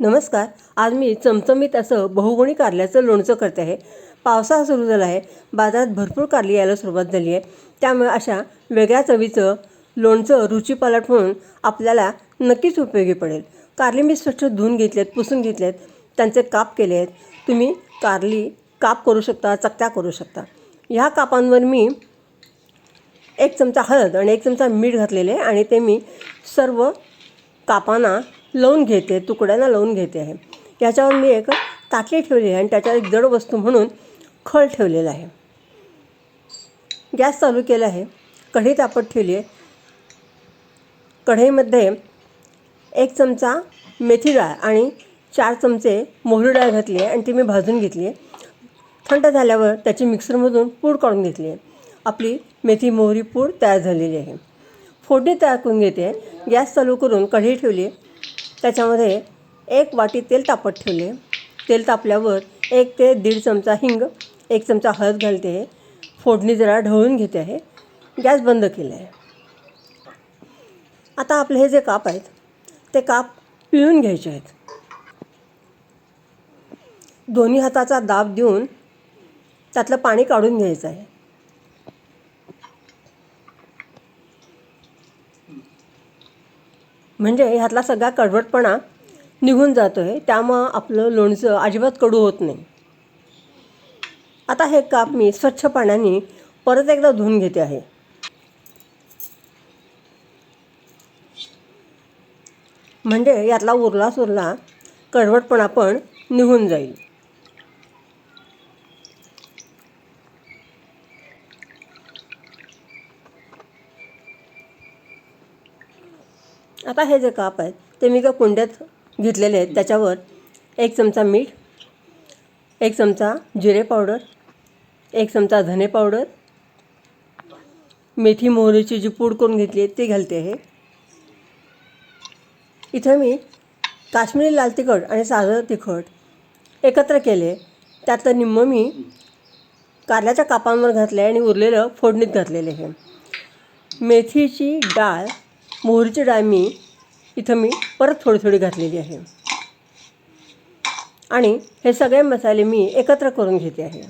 नमस्कार. आज मी चमचमीत असं बहुगुणी कारल्याचं लोणचं करते आहे. पावसाळा सुरू झाला आहे. बाजारात भरपूर कारली यायला सुरुवात झाली आहे. त्यामुळे अशा वेगळ्या चवीचं लोणचं रुचीपालट म्हणून आपल्याला नक्कीच उपयोगी पडेल. कारली मी स्वच्छ धुवून घेतलेत पुसून घेतलेत. त्यांचे काप केले आहेत. तुम्ही कारली काप करू शकता चकत्या करू शकता. ह्या कापांवर मी एक चमचा हळद आणि एक चमचा मीठ घातलेले आहे आणि ते मी सर्व कापांना लावून घेते तुकड्यांना लावून घेते आहे. याच्यावर मी एक ताटली ठेवली आहे आणि त्याच्यावर एक जड वस्तू म्हणून खळ ठेवलेला आहे. गॅस चालू केला आहे. कढई तापत ठेवली आहे. कढईमध्ये एक चमचा मेथी डाळ आणि चार चमचे मोहरी डाळ घातली आहे आणि ती मी भाजून घेतली आहे. थंड झाल्यावर त्याची मिक्सरमधून पूड काढून घेतली आहे. आपली मेथी मोहरी पूड तयार झालेली आहे. फोडणी तयार करून घेते. गॅस चालू करून कढई ठेवली आहे. त्याच्यामध्ये एक वाटी तेल तापत ठेवले. तेल तापल्यावर एक ते दीड चमचा हिंग एक चमचा हळद घालते. आहे फोडणी जरा ढवळून घेते आहे. गॅस बंद केला आहे. आता आपले हे जे काप आहेत ते काप पिळून घ्यायचे आहेत. दोन्ही हाताचा दाब देऊन त्यातलं पाणी काढून घ्यायचं आहे. म्हणजे ह्यातला सगळा कडवटपणा निघून जातो आहे त्यामुळं आपलं लोणचं अजिबात कडू होत नाही. आता हे काप मी स्वच्छ पाण्याने परत एकदा धुवून घेते आहे. म्हणजे यातला उरला सुरला कडवटपणा पण निघून जाईल. आता हे जे काप आहेत ते मी का कुंड्यात घेतलेले आहेत. त्याच्यावर एक चमचा मीठ एक चमचा जिरे पावडर एक चमचा धने पावडर मेथी मोहरीची जी पूड करून घेतली आहे ती घालते आहे इथं मी काश्मीरी लाल तिखट आणि साधं तिखट एकत्र केले. त्यातलं निम्म मी कारल्याच्या कापांवर घातलं आहे आणि उरलेलं फोडणीत घातलेले आहे. मेथीची डाळ मोहरीची डाळ मी इथं मी परत थोडी थोडी घातलेली आहे. आणि हे सगळे मसाले मी एकत्र करून घेते आहे.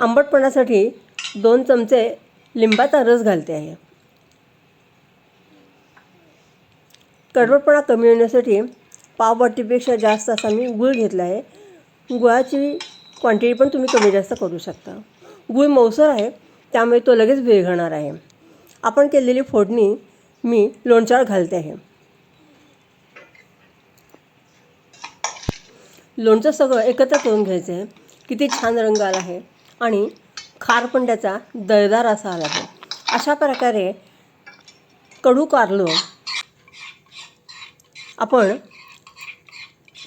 आंबटपणासाठी दोन चमचे लिंबाचा रस घालते आहे. कडवटपणा कमी होण्यासाठी पावभाटीपेक्षा जास्त असा मी गूळ घेतला आहे. गुळाची क्वांटिटी पण तुम्ही कमी जास्त करू शकता. गूळ मौसर आहे त्यामुळे तो लगेच विरघळणार आहे. आपण केलेली फोडणी मी लोणच्यावर घालते आहे. लोणचं सगळं एकत्र करून घ्यायचं आहे. किती छान रंग आला आहे. आणि खार पण त्याचा दळदार असा आला आहे. अशा प्रकारे कडू कारलं आपण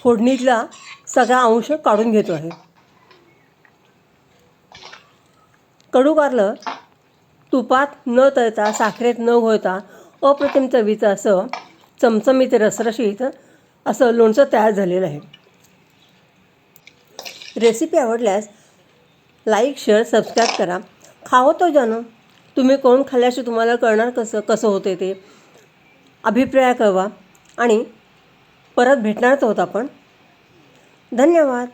फोडणीतला सगळा अंश काढून घेतो आहे. कडू कारलं तुपात न तळता साखरेत न घोळता अप्रतिम चवीचं असं चमचमीत रसरशीत असं लोणचं तयार झालेलं आहे. रेसिपी आवडल्यास लाईक शेअर सबस्क्राईब करा. खावं तो जाणं तुम्ही कोण खाल्ल्याशी तुम्हाला कळणार कसं कसं होते ते. अभिप्राय कळवा. आणि परत भेटणारच आहोत आपण. धन्यवाद.